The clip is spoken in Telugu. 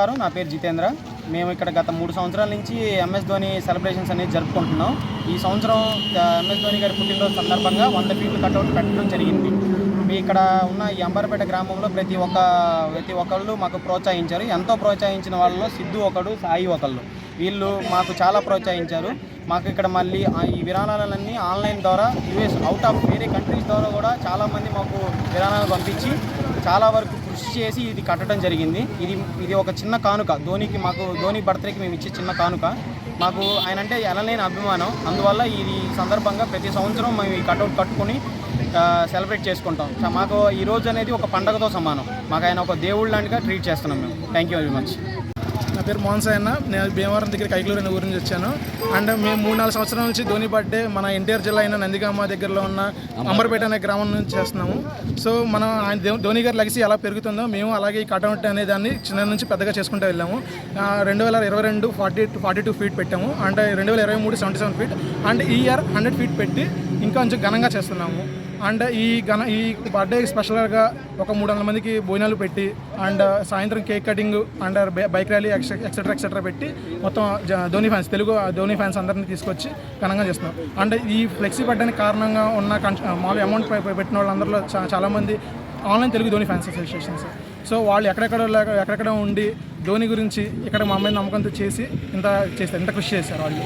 నమస్కారం. నా పేరు జితేంద్ర. మేము ఇక్కడ గత మూడు సంవత్సరాల నుంచి ఎంఎస్ ధోని సెలబ్రేషన్స్ అనేది జరుపుకుంటున్నాం. ఈ సంవత్సరం ఎంఎస్ ధోని గారి పుట్టినరోజు సందర్భంగా వంద ఫీట్లు కట్అవుట్ పెట్టడం జరిగింది. ఇక్కడ ఉన్న ఈ అంబర్పేట గ్రామంలో ప్రతి ఒక్క ప్రతి ఒక్కళ్ళు మాకు ప్రోత్సహించారు. ఎంతో ప్రోత్సహించిన వాళ్ళలో సిద్ధు ఒకడు సాయి ఒకళ్ళు. వీళ్ళు మాకు చాలా ప్రోత్సహించారు. మాకు ఇక్కడ మళ్ళీ ఈ విరాళాలన్నీ ఆన్లైన్ ద్వారా యూఎస్ అవుట్ ఆఫ్ వేరే కంట్రీస్ ద్వారా కూడా చాలామంది మాకు విరాళాలు పంపించి చాలా వరకు కృషి చేసి ఇది కట్టడం జరిగింది. ఇది ఇది ఒక చిన్న కానుక. ధోనికి మాకు ధోని బర్త్డేకి మేము ఇచ్చే చిన్న కానుక. మాకు ఆయన అంటే ఎనలేని అభిమానం. అందువల్ల ఇది సందర్భంగా ప్రతి సంవత్సరం మేము ఈ కట్అవుట్ కట్టుకొని సెలబ్రేట్ చేసుకుంటాం. మాకు ఈ రోజు అనేది ఒక పండగతో సమానం. మాకు ఆయన ఒక దేవుళ్ళ లాంటిగా ట్రీట్ చేస్తున్నాం మేము. థ్యాంక్ యూ వెరీ మచ్ నా పేరు మోహన్ అన్న. నేను భీమవరం దగ్గర కైకలూరు అనే ఊరి నుంచి వచ్చాను. అండ్ మేము మూడు నాలుగు సంవత్సరాల నుంచి ధోని బర్త్డే మన ఎన్టీఆర్ జిల్లా అయిన నందిగామ దగ్గరలో ఉన్న అంబర్పేట అనే గ్రామం నుంచి చేస్తున్నాము. సో మనం ఆయన ధోని గారి లెగసీ ఎలా పెరుగుతుందో మేము అలాగే ఈ కటౌట్ అనే దాన్ని చిన్న నుంచి పెద్దగా చేసుకుంటూ వెళ్ళాము. రెండు వేల ఇరవై రెండు ఫార్టీ ఫార్టీ టూ ఫీట్ పెట్టాము. అండ్ రెండు వేల ఇరవై మూడు సెవెంటీ సెవెన్ ఫీట్. అండ్ ఈ ఇయర్ హండ్రెడ్ ఫీట్ పెట్టి ఇంకా కొంచెం ఘనంగా చేస్తున్నాము. అండ్ ఈ ఘన ఈ బర్త్డే స్పెషల్గా ఒక మూడు వందల మందికి భోజనాలు పెట్టి అండ్ సాయంత్రం cake cutting and bike rally etcetera etcetera పెట్టి మొత్తం ధోని ఫ్యాన్స్ తెలుగు ధోని ఫ్యాన్స్ అందరినీ తీసుకొచ్చి ఘనంగా చేస్తున్నాం. అండ్ ఈ ఫ్లెక్సీ పడ్డానికి కారణంగా ఉన్న మామూలు అమౌంట్ పెట్టిన వాళ్ళందరిలో చాలామంది online Telugu Dhoni fans associations so వాళ్ళు ఎక్కడెక్కడ ఎక్కడెక్కడ ఉండి ధోని గురించి ఇక్కడ మా అమ్మాయి నమ్మకంతో చేసి ఇంత చేస్తారు ఇంత కృషి చేశారు వాళ్ళు.